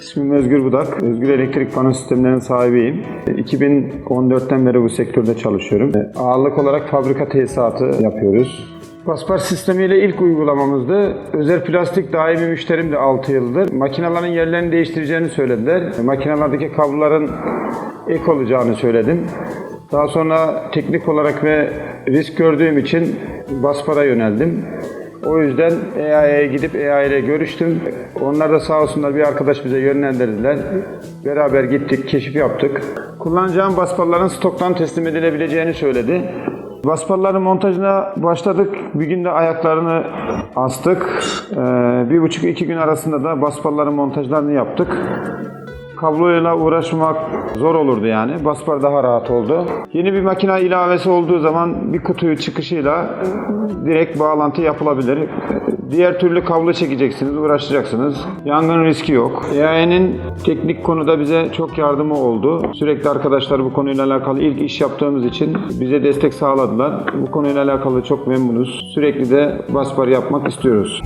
İsmim Özgür Budak. Özgür Elektrik Pano Sistemlerinin sahibiyim. 2014'ten beri bu sektörde çalışıyorum. Ağırlık olarak fabrika tesisatı yapıyoruz. Paspar sistemiyle ilk uygulamamızdı. Özel plastik daimi müşterim de 6 yıldır. Makinelerin yerlerini değiştireceğini söylediler. Makinelerdeki kabloların ek olacağını söyledim. Daha sonra teknik olarak ve risk gördüğüm için Baspar'a yöneldim. O yüzden EAE'ye gidip EAE ile görüştüm. Onlar da sağ olsunlar bir arkadaş bize yönlendirdiler. Beraber gittik, keşif yaptık. Kullanacağım basparların stoktan teslim edilebileceğini söyledi. Basparların montajına başladık. Bir günde ayaklarını astık. Ee, bir buçuk iki gün arasında da basparların montajlarını yaptık. Kabloyla uğraşmak zor olurdu yani. Baspar daha rahat oldu. Yeni bir makine ilavesi olduğu zaman bir kutuyu çıkışıyla direkt bağlantı yapılabilir. Diğer türlü kablo çekeceksiniz, uğraşacaksınız. Yangın riski yok. EAE'nin teknik konuda bize çok yardımı oldu. Sürekli arkadaşlar bu konuyla alakalı ilk iş yaptığımız için bize destek sağladılar. Bu konuyla alakalı çok memnunuz. Sürekli de Baspar yapmak istiyoruz.